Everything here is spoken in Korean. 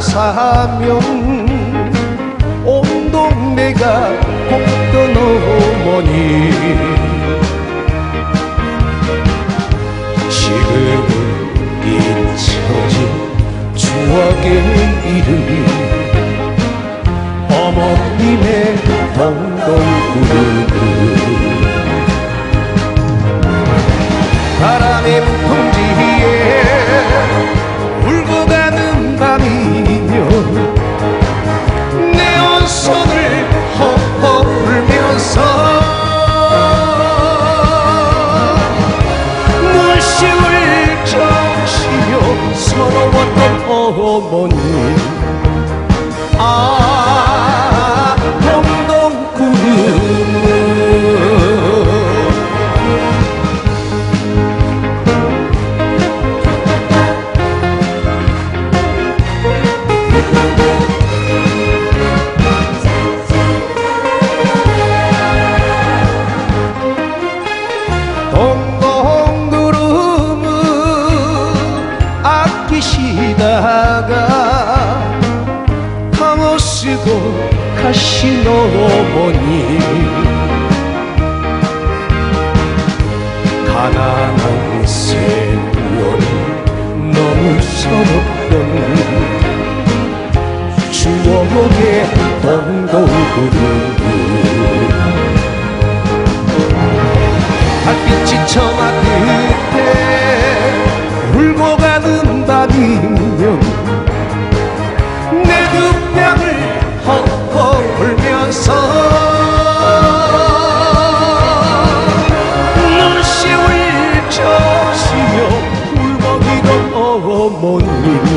사면 온 동네가 복던 어머니. 지금은 잊혀진 추억의 이름. 어머님의 동동구름 아끼시다가 타모쓰고 가신 어머니. 가난한 세월이 너무 서럽던 추억의 동동구름 달빛이 처마 끝에 울고 가는 밤이면 눈시울